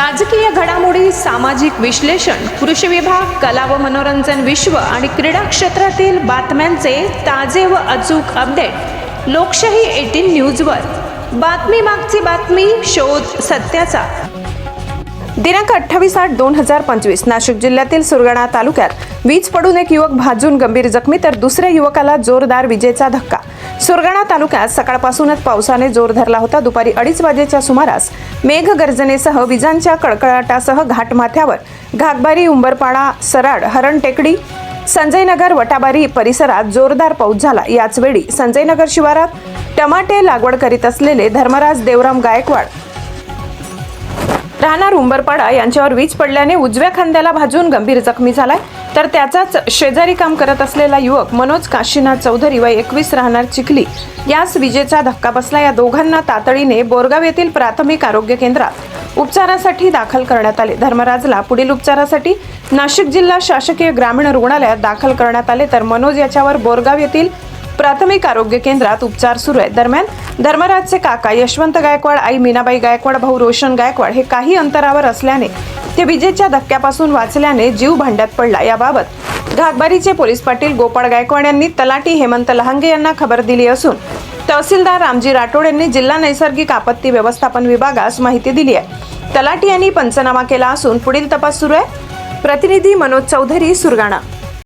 राजकीय घडामोडी सामाजिक विश्लेषण कृषी विभाग कला व मनोरंजन विश्व आणि क्रीडा क्षेत्रातील बातम्यांचे ताजे व अचूक अपडेट लोकशाही एटीन न्यूजवर. बातमी मागची बातमी शोध सत्याचा. दिनांक अठ्ठावीस आठ दोन हजार पंचवीस नाशिक जिल्ह्यातील सुरगाणा तालुक्यात वीज पडून एक युवक भाजून गंभीर जखमी तर दुसऱ्या युवकाला जोरदार विजेचा धक्का. सुरगाणा तालुक्यात सकाळपासूनच पावसाने जोर धरला होता. दुपारी अडीच वाजेच्या सुमारास मेघगर्जनेसह विजांच्या कडकडाटासह घाटमाथ्यावर घागबारी उंबरपाडा सराड हरण टेकडी संजयनगर वटाबारी परिसरात जोरदार पाऊस झाला. याच वेळी संजयनगर शिवारात टमाटे लागवड करीत असलेले धर्मराज देवराम गायकवाड राहणार उंबरपाडा यांच्यावर वीज पडल्याने उजव्या खांद्याला भाजून गंभीर जखमी झालाय. तर त्याचाच शेजारी काम करत असलेला युवक मनोज काशीनाथ चौधरी व एकवीस राहणार चिखली. यास विजेचा धक्का बसला. या दोघांना तातडीने बोरगाव येथील प्राथमिक आरोग्य केंद्रात उपचारासाठी दाखल करण्यात आले. धर्मराजला पुढील उपचारासाठी नाशिक जिल्हा शासकीय ग्रामीण रुग्णालयात दाखल करण्यात आले. तर मनोज याच्यावर बोरगाव येथील प्राथमिक आरोग्य केंद्रात उपचार सुरू आहेत. दरम्यान धर्मराजचे काका यशवंत गायकवाड आई मीनाबाई गायकवाड भाऊ रोशन गायकवाड हे काही अंतरावर असल्याने ते विजेच्या धक्क्यापासून वाचल्याने जीव भांड्यात पडला. याबाबत घागबारीचे पोलीस पाटील गोपाळ गायकवाड यांनी तलाटी हेमंत लहांगे यांना खबर दिली असून तहसीलदार रामजी राठोड यांनी जिल्हा नैसर्गिक आपत्ती व्यवस्थापन विभागास माहिती दिली आहे. तलाटी यांनी पंचनामा केला असून पुढील तपास सुरू आहे. प्रतिनिधी मनोज चौधरी सुरगाणा.